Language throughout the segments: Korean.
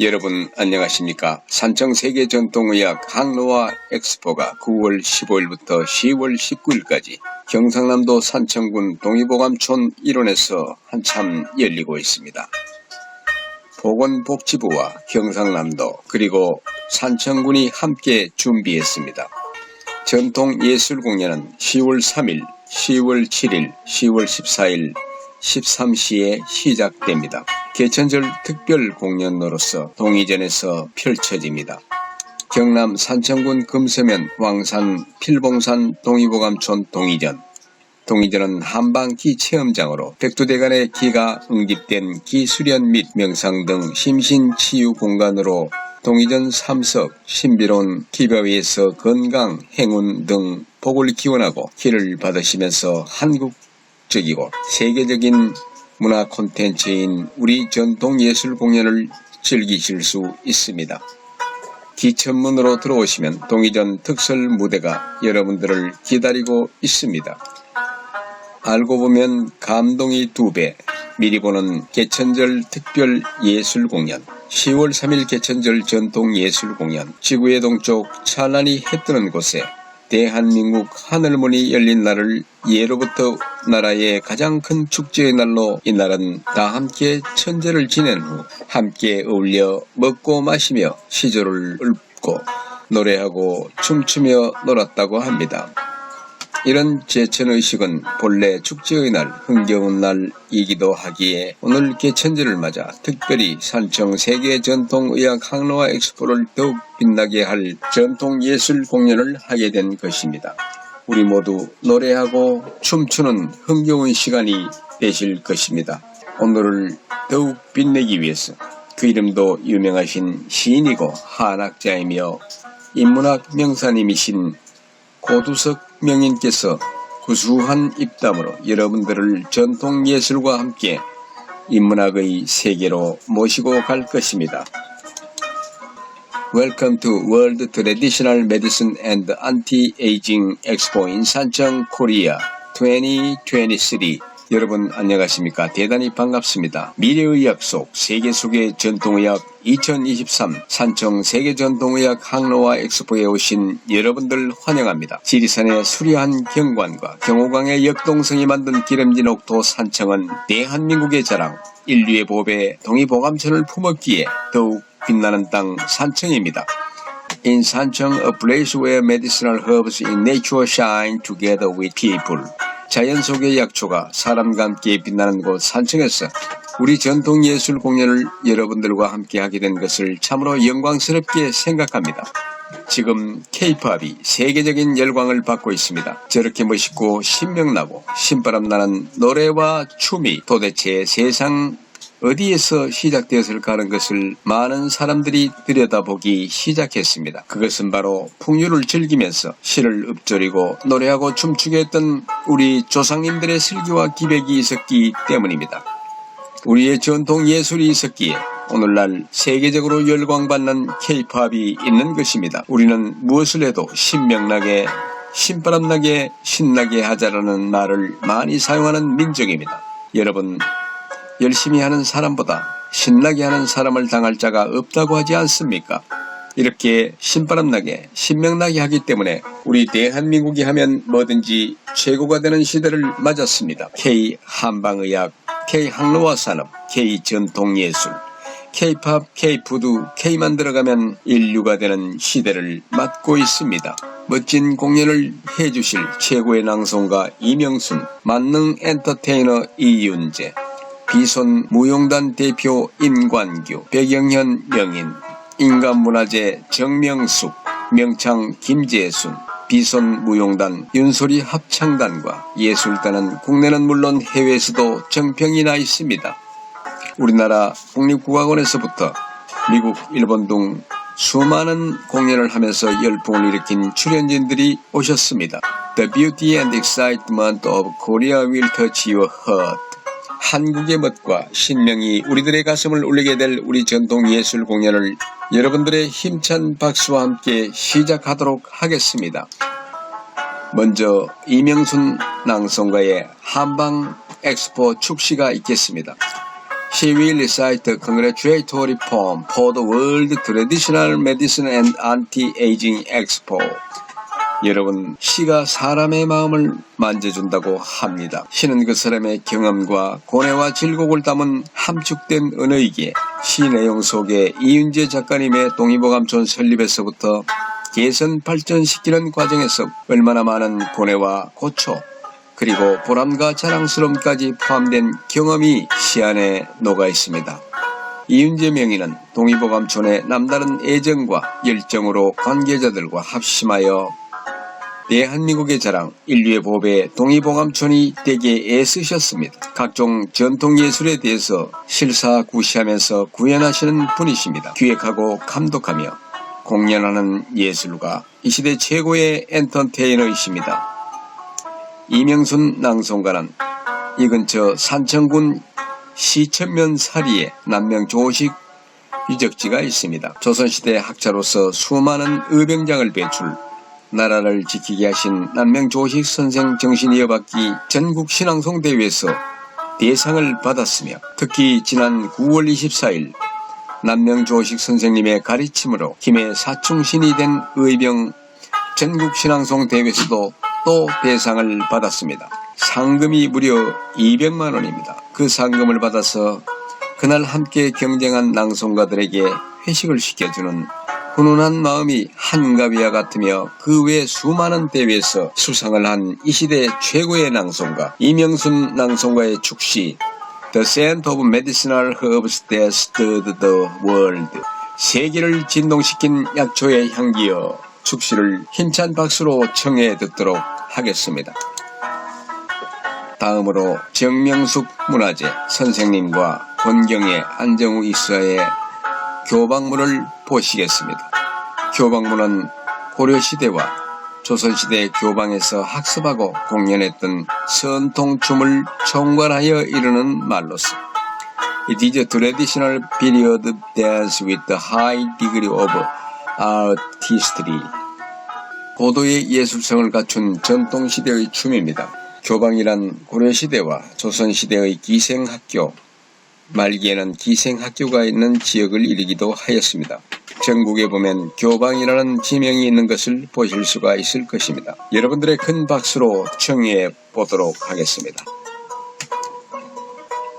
여러분 안녕하십니까? 산청 세계 전통의학 항노화 엑스포가 9월 15일부터 10월 19일까지 경상남도 산청군 동의보감촌 일원에서 한참 열리고 있습니다. 보건복지부와 경상남도 그리고 산청군이 함께 준비했습니다. 전통예술 공연은 10월 3일, 10월 7일, 10월 14일, 13시에 시작됩니다. 개천절 특별 공연으로서 동의전에서 펼쳐집니다. 경남 산청군 금서면 왕산 필봉산 동의보감촌 동의전 동의전은 한방기 체험장으로 백두대간의 기가 응집된 기수련 및 명상 등 심신치유 공간으로 동의전 삼석, 신비로운 기바위에서 건강, 행운 등 복을 기원하고 기를 받으시면서 한국적이고 세계적인 문화 콘텐츠인 우리 전통 예술 공연을 즐기실 수 있습니다. 기천문으로 들어오시면 동의전 특설 무대가 여러분들을 기다리고 있습니다. 알고 보면 감동이 두 배. 미리 보는 개천절 특별 예술 공연. 10월 3일 개천절 전통 예술 공연. 지구의 동쪽 찬란히 해 뜨는 곳에 대한민국 하늘문이 열린 날을 예로부터 나라의 가장 큰 축제의 날로 이 날은 다 함께 천재를 지낸 후 함께 어울려 먹고 마시며 시조를 읊고 노래하고 춤추며 놀았다고 합니다. 이런 제천의식은 본래 축제의 날, 흥겨운 날이기도 하기에 오늘 개천절을 맞아 특별히 산청 세계 전통의학 항로화 엑스포를 더욱 빛나게 할 전통예술 공연을 하게 된 것입니다. 우리 모두 노래하고 춤추는 흥겨운 시간이 되실 것입니다. 오늘을 더욱 빛내기 위해서 그 이름도 유명하신 시인이고 한학자이며 인문학 명사님이신 고두석 명인께서 구수한 입담으로 여러분들을 전통 예술과 함께 인문학의 세계로 모시고 갈 것입니다. Welcome to World Traditional Medicine and Anti-Aging Expo in 산청 코리아 2023 여러분 안녕하십니까? 대단히 반갑습니다. 미래의 약속 세계 속의 전통의학 2023 산청 세계전통의학 항로화 엑스포에 오신 여러분들 환영합니다. 지리산의 수려한 경관과 경호강의 역동성이 만든 기름진 옥토 산청은 대한민국의 자랑 인류의 보배 동의보감천을 품었기에 더욱 빛나는 땅 산청입니다. In Sancheong, a place where medicinal herbs in nature shine together with people. 자연 속의 약초가 사람과 함께 빛나는 곳 산청에서 우리 전통 예술 공연을 여러분들과 함께 하게 된 것을 참으로 영광스럽게 생각합니다. 지금 케이팝이 세계적인 열광을 받고 있습니다. 저렇게 멋있고 신명나고 신바람 나는 노래와 춤이 도대체 세상 어디에서 시작되었을까 하는 것을 많은 사람들이 들여다보기 시작했습니다. 그것은 바로 풍류를 즐기면서 시를 읊조리고 노래하고 춤추게 했던 우리 조상님들의 슬기와 기백이 있었기 때문입니다. 우리의 전통 예술이 있었기에 오늘날 세계적으로 열광받는 케이팝이 있는 것입니다. 우리는 무엇을 해도 신명나게 신바람나게 신나게 하자라는 말을 많이 사용하는 민족입니다. 여러분 열심히 하는 사람보다 신나게 하는 사람을 당할 자가 없다고 하지 않습니까? 이렇게 신바람나게 신명나게 하기 때문에 우리 대한민국이 하면 뭐든지 최고가 되는 시대를 맞았습니다. K 한방의학, K 항로화 산업, K 전통예술, K-팝, K-푸드, K만 들어가면 인류가 되는 시대를 맞고 있습니다. 멋진 공연을 해주실 최고의 낭송가 이명순, 만능 엔터테이너 이윤재, 비손 무용단 대표 임관규, 백영현 명인, 인간문화재 정명숙, 명창 김재순, 비손 무용단 윤소리 합창단과 예술단은 국내는 물론 해외에서도 정평이 나 있습니다. 우리나라 국립국악원에서부터 미국, 일본 등 수많은 공연을 하면서 열풍을 일으킨 출연진들이 오셨습니다. The beauty and excitement of Korea will touch your heart. 한국의 멋과 신명이 우리들의 가슴을 울리게 될 우리 전통 예술 공연을 여러분들의 힘찬 박수와 함께 시작하도록 하겠습니다. 먼저 이명순 낭송가의 한방 엑스포 축시가 있겠습니다. She will recite the congratulatory poem for the World Traditional Medicine and Anti-Aging Expo. 여러분, 시가 사람의 마음을 만져준다고 합니다. 시는 그 사람의 경험과 고뇌와 질곡을 담은 함축된 언어이기에 시 내용 속에 이윤재 작가님의 동의보감촌 설립에서부터 개선 발전시키는 과정에서 얼마나 많은 고뇌와 고초, 그리고 보람과 자랑스러움까지 포함된 경험이 시 안에 녹아 있습니다. 이윤재 명의는 동의보감촌의 남다른 애정과 열정으로 관계자들과 합심하여 대한민국의 자랑, 인류의 보배 동의보감촌이 되게 애쓰셨습니다. 각종 전통예술에 대해서 실사구시하면서 구현하시는 분이십니다. 기획하고 감독하며 공연하는 예술가, 이 시대 최고의 엔터테이너이십니다. 이명순 낭송가는 이 근처 산청군 시천면 사리에 남명 조식 유적지가 있습니다. 조선시대 학자로서 수많은 의병장을 배출, 나라를 지키게 하신 남명 조식 선생 정신 이어받기 전국 신앙송 대회에서 대상을 받았으며 특히 지난 9월 24일 남명 조식 선생님의 가르침으로 김해 사충신이 된 의병 전국 신앙송 대회에서도 또 대상을 받았습니다. 상금이 무려 200만 원입니다. 그 상금을 받아서 그날 함께 경쟁한 낭송가들에게 회식을 시켜주는 훈훈한 마음이 한가위와 같으며 그 외 수많은 대회에서 수상을 한 이 시대 최고의 낭송가 이명순 낭송가의 축시 The Scent of Medicinal Herbs That Stirred the World 세계를 진동시킨 약초의 향기여 축시를 힘찬 박수로 청해 듣도록 하겠습니다. 다음으로 정명숙 문화재 선생님과 권경의 안정우 이사의 교박문을 보시겠습니다. 교박문은 고려시대와 조선시대 교방에서 학습하고 공연했던 선통춤을 총괄하여 이루는 말로서 It is a traditional period dance with a high degree of artistry. 고도의 예술성을 갖춘 전통시대의 춤입니다. 교방이란 고려시대와 조선시대의 기생학교, 말기에는 기생학교가 있는 지역을 이르기도 하였습니다. 전국에 보면 교방이라는 지명이 있는 것을 보실 수가 있을 것입니다. 여러분들의 큰 박수로 청해 보도록 하겠습니다.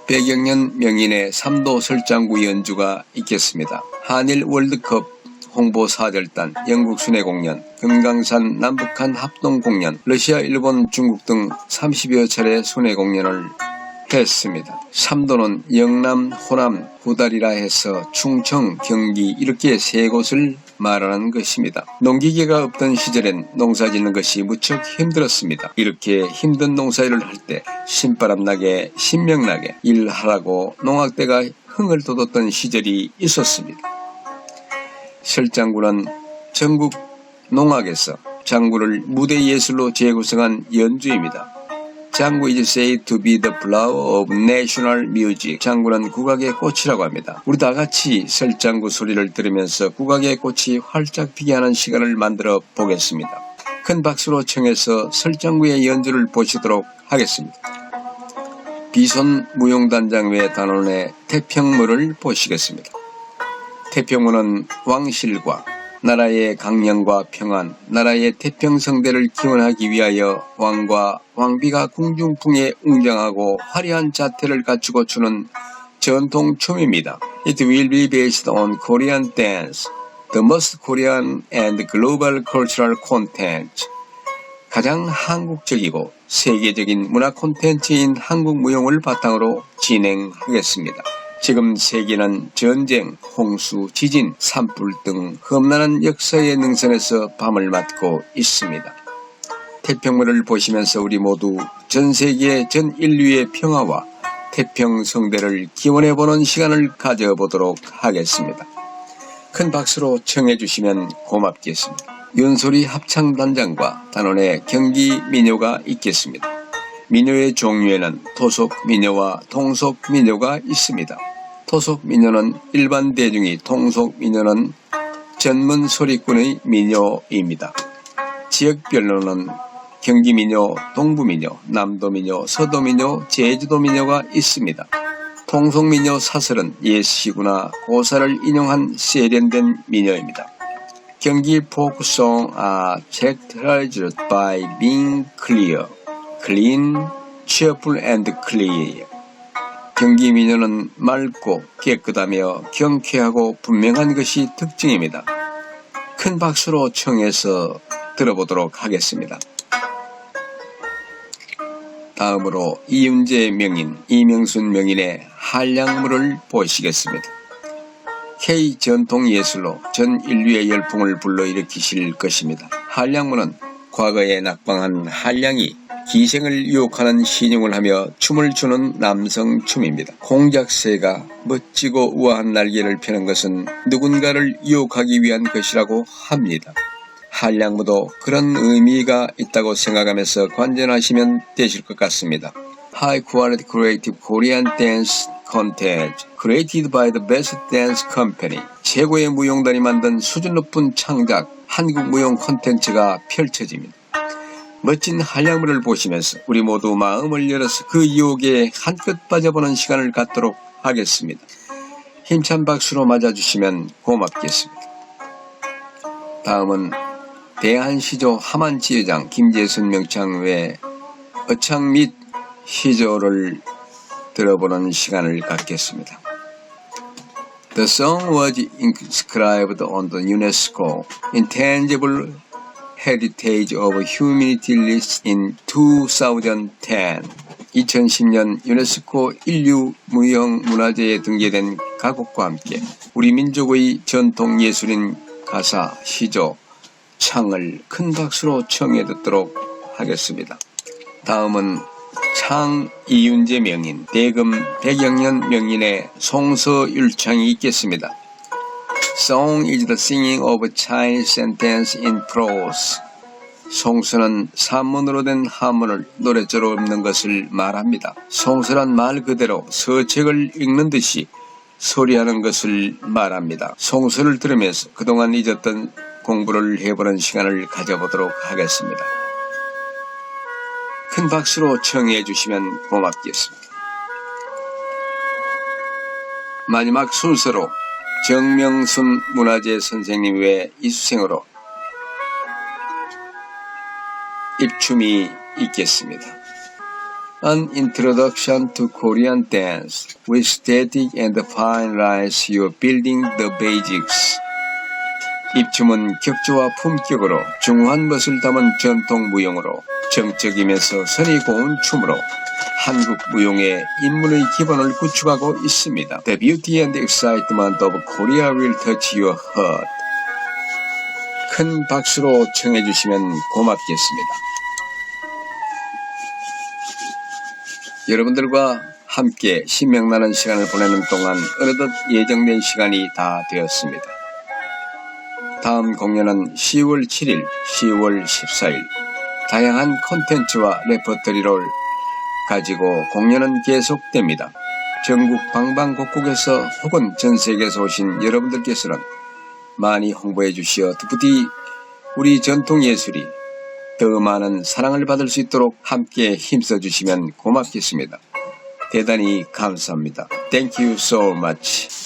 백여년 명인의 삼도 설장구 연주가 있겠습니다. 한일 월드컵 홍보 사절단, 영국 순회 공연, 금강산 남북한 합동 공연, 러시아, 일본, 중국 등 30여 차례 순회 공연을 했습니다. 삼도는 영남, 호남, 구달이라 해서 충청, 경기 이렇게 세 곳을 말하는 것입니다. 농기계가 없던 시절엔 농사 짓는 것이 무척 힘들었습니다. 이렇게 힘든 농사일을 할 때 신바람 나게 신명나게 일하라고 농악대가 흥을 돋웠던 시절이 있었습니다. 설장구는 전국 농악에서 장구를 무대 예술로 재구성한 연주입니다. 장구 is said to be the flower of national music. 장구는 국악의 꽃이라고 합니다. 우리 다 같이 설장구 소리를 들으면서 국악의 꽃이 활짝 피게 하는 시간을 만들어 보겠습니다. 큰 박수로 청해서 설장구의 연주를 보시도록 하겠습니다. 비손 무용단장 외 단원의 태평무를 보시겠습니다. 태평무는 왕실과 나라의 강령과 평안, 나라의 태평성대를 기원하기 위하여 왕과 왕비가 궁중풍에 웅장하고 화려한 자태를 갖추고 추는 전통 춤입니다. It will be based on Korean dance, the most Korean and global cultural content. 가장 한국적이고 세계적인 문화 콘텐츠인 한국 무용을 바탕으로 진행하겠습니다. 지금 세계는 전쟁, 홍수, 지진, 산불 등 험난한 역사의 능선에서 밤을 맞고 있습니다. 태평물을 보시면서 우리 모두 전 세계 전 인류의 평화와 태평성대를 기원해보는 시간을 가져보도록 하겠습니다. 큰 박수로 청해주시면 고맙겠습니다. 윤소리 합창단장과 단원의 경기 민요가 있겠습니다. 민요의 종류에는 토속 민요와 통속 민요가 있습니다. 토속 민요는 일반 대중이 통속 민요는 전문 소리꾼의 민요입니다. 지역별로는 경기 민요, 동부 민요, 남도 민요, 서도 민요, 제주도 민요가 있습니다. 송송미녀 사설은 옛 시구나 고사를 인용한 세련된 미녀입니다. 경기 포크송 are characterized by being clear, clean, cheerful and clear. 경기 미녀는 맑고 깨끗하며 경쾌하고 분명한 것이 특징입니다. 큰 박수로 청해서 들어보도록 하겠습니다. 다음으로 이윤재 명인, 이명순 명인의 한량물을 보시겠습니다. K 전통예술로 전 인류의 열풍을 불러일으키실 것입니다. 한량문은 과거에 낙방한 한량이 기생을 유혹하는 신용을 하며 춤을 추는 남성 춤입니다. 공작새가 멋지고 우아한 날개를 펴는 것은 누군가를 유혹하기 위한 것이라고 합니다. 한량무도 그런 의미가 있다고 생각하면서 관전하시면 되실 것 같습니다. High Quality Creative Korean Dance Contest Created by the Best Dance Company 최고의 무용단이 만든 수준 높은 창작 한국 무용 콘텐츠가 펼쳐집니다. 멋진 한량물을 보시면서 우리 모두 마음을 열어서 그 유혹에 한껏 빠져보는 시간을 갖도록 하겠습니다. 힘찬 박수로 맞아주시면 고맙겠습니다. 다음은 대한시조 하만지회장 김재순 명창 외 어창 및 시조를 들어보는 시간을 갖겠습니다. The song was inscribed on the UNESCO Intangible Heritage of Humanity List in 2010. 2010년 유네스코 인류 무형 문화재에 등재된 가곡과 함께 우리 민족의 전통 예술인 가사, 시조, 창을 큰 박수로 청해 듣도록 하겠습니다. 다음은 창 이윤재 명인, 대금 백영년 명인의 송서율창이 있겠습니다. Song is the singing of a Chinese sentence in prose. 송수는 산문으로 된 한문을 노래자로 읊는 것을 말합니다. 송수란 말 그대로 서책을 읽는 듯이 소리하는 것을 말합니다. 송수를 들으면서 그동안 잊었던 공부를 해보는 시간을 가져보도록 하겠습니다. 큰 박수로 청해 주시면 고맙겠습니다. 마지막 순서로 정명순 문화재 선생님 외 이수생으로 입춤이 있겠습니다. An introduction to Korean dance. With static and fine lines, you're building the basics. 입춤은 격조와 품격으로 중후한 것을 담은 전통 무용으로 정적이면서 선이 고운 춤으로 한국 무용의 인문의 기본을 구축하고 있습니다. The beauty and excitement of Korea will touch your heart. 큰 박수로 청해 주시면 고맙겠습니다. 여러분들과 함께 신명나는 시간을 보내는 동안 어느덧 예정된 시간이 다 되었습니다. 다음 공연은 10월 7일, 10월 14일 다양한 콘텐츠와 레퍼토리를 가지고 공연은 계속됩니다. 전국 방방곡곡에서 혹은 전 세계에서 오신 여러분들께서는 많이 홍보해 주시어 부디 우리 전통 예술이 더 많은 사랑을 받을 수 있도록 함께 힘써 주시면 고맙겠습니다. 대단히 감사합니다. Thank you so much.